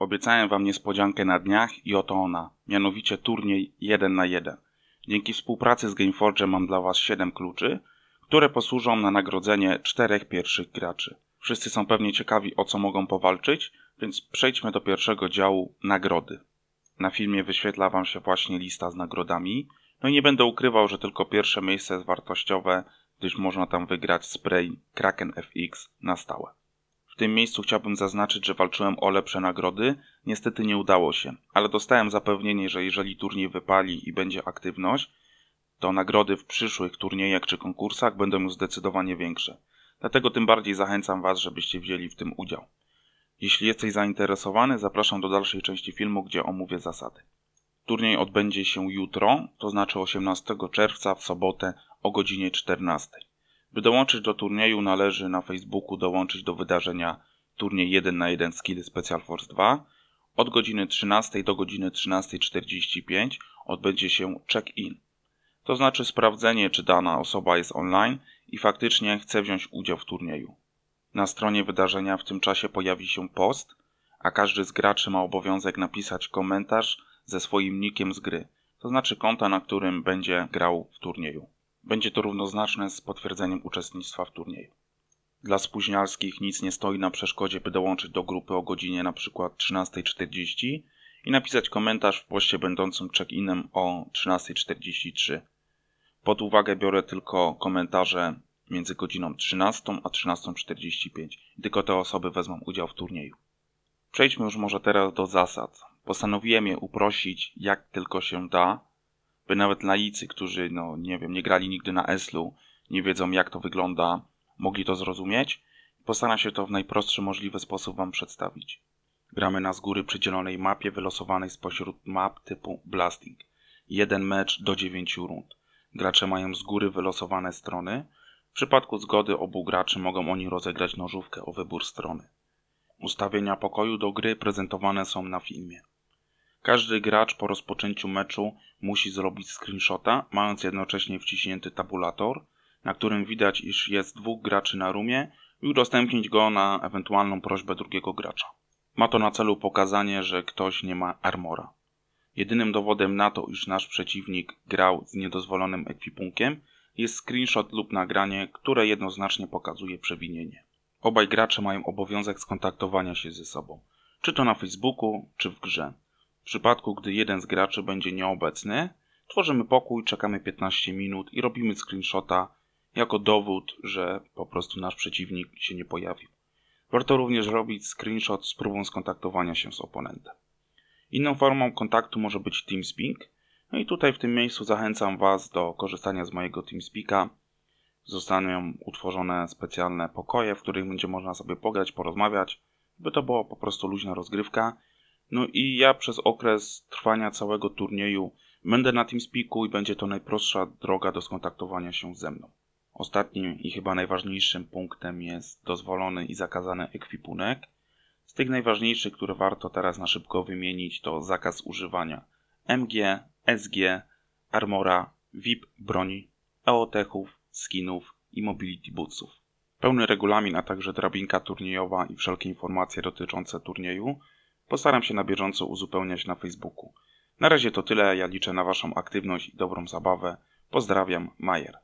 Obiecałem wam niespodziankę na dniach i oto ona, mianowicie turniej 1 na 1. Dzięki współpracy z Gameforge mam dla was 7 kluczy, które posłużą na nagrodzenie czterech pierwszych graczy. Wszyscy są pewnie ciekawi o co mogą powalczyć, więc przejdźmy do pierwszego działu nagrody. Na filmie wyświetla wam się właśnie lista z nagrodami. No i nie będę ukrywał, że tylko pierwsze miejsce jest wartościowe, gdyż można tam wygrać spray Kraken FX na stałe. Tym miejscu chciałbym zaznaczyć, że walczyłem o lepsze nagrody. Niestety nie udało się, ale dostałem zapewnienie, że jeżeli turniej wypali i będzie aktywność, to nagrody w przyszłych turniejach czy konkursach będą już zdecydowanie większe. Dlatego tym bardziej zachęcam Was, żebyście wzięli w tym udział. Jeśli jesteś zainteresowany, zapraszam do dalszej części filmu, gdzie omówię zasady. Turniej odbędzie się jutro, to znaczy 18 czerwca w sobotę o godzinie 14. By dołączyć do turnieju należy na Facebooku dołączyć do wydarzenia turniej 1 na 1 Skill Special Force 2. Od godziny 13 do godziny 13.45 odbędzie się check-in. To znaczy sprawdzenie, czy dana osoba jest online i faktycznie chce wziąć udział w turnieju. Na stronie wydarzenia w tym czasie pojawi się post, a każdy z graczy ma obowiązek napisać komentarz ze swoim nickiem z gry, to znaczy konta, na którym będzie grał w turnieju. Będzie to równoznaczne z potwierdzeniem uczestnictwa w turnieju. Dla spóźnialskich nic nie stoi na przeszkodzie, by dołączyć do grupy o godzinie np. 13.40 i napisać komentarz w poście będącym check-inem o 13.43. Pod uwagę biorę tylko komentarze między godziną 13 a 13.45. Tylko te osoby wezmą udział w turnieju. Przejdźmy już może teraz do zasad. Postanowiłem je uprościć jak tylko się da, by nawet laicy, którzy, no nie wiem, nie grali nigdy na Eslu, nie wiedzą jak to wygląda, mogli to zrozumieć. Postaram się to w najprostszy możliwy sposób Wam przedstawić. Gramy na z góry przydzielonej mapie wylosowanej spośród map typu Blasting. Jeden mecz do 9 rund. Gracze mają z góry wylosowane strony. W przypadku zgody obu graczy mogą oni rozegrać nożówkę o wybór strony. Ustawienia pokoju do gry prezentowane są na filmie. Każdy gracz po rozpoczęciu meczu musi zrobić screenshota, mając jednocześnie wciśnięty tabulator, na którym widać, iż jest dwóch graczy na rumie i udostępnić go na ewentualną prośbę drugiego gracza. Ma to na celu pokazanie, że ktoś nie ma armora. Jedynym dowodem na to, iż nasz przeciwnik grał z niedozwolonym ekwipunkiem, jest screenshot lub nagranie, które jednoznacznie pokazuje przewinienie. Obaj gracze mają obowiązek skontaktowania się ze sobą, czy to na Facebooku, czy w grze. Przypadku, gdy jeden z graczy będzie nieobecny, tworzymy pokój, czekamy 15 minut i robimy screenshota jako dowód, że po prostu nasz przeciwnik się nie pojawił. Warto również robić screenshot z próbą skontaktowania się z oponentem. Inną formą kontaktu może być TeamSpeak. No i tutaj w tym miejscu zachęcam Was do korzystania z mojego TeamSpeaka. Zostaną utworzone specjalne pokoje, w których będzie można sobie pograć, porozmawiać, by to była po prostu luźna rozgrywka. No i ja przez okres trwania całego turnieju będę na TeamSpeaku i będzie to najprostsza droga do skontaktowania się ze mną. Ostatnim i chyba najważniejszym punktem jest dozwolony i zakazany ekwipunek. Z tych najważniejszych, które warto teraz na szybko wymienić, to zakaz używania MG, SG, Armora, VIP broni, EOTechów, skinów i Mobility Bootsów. Pełny regulamin, a także drabinka turniejowa i wszelkie informacje dotyczące turnieju postaram się na bieżąco uzupełniać na Facebooku. Na razie to tyle, ja liczę na Waszą aktywność i dobrą zabawę. Pozdrawiam, Majer.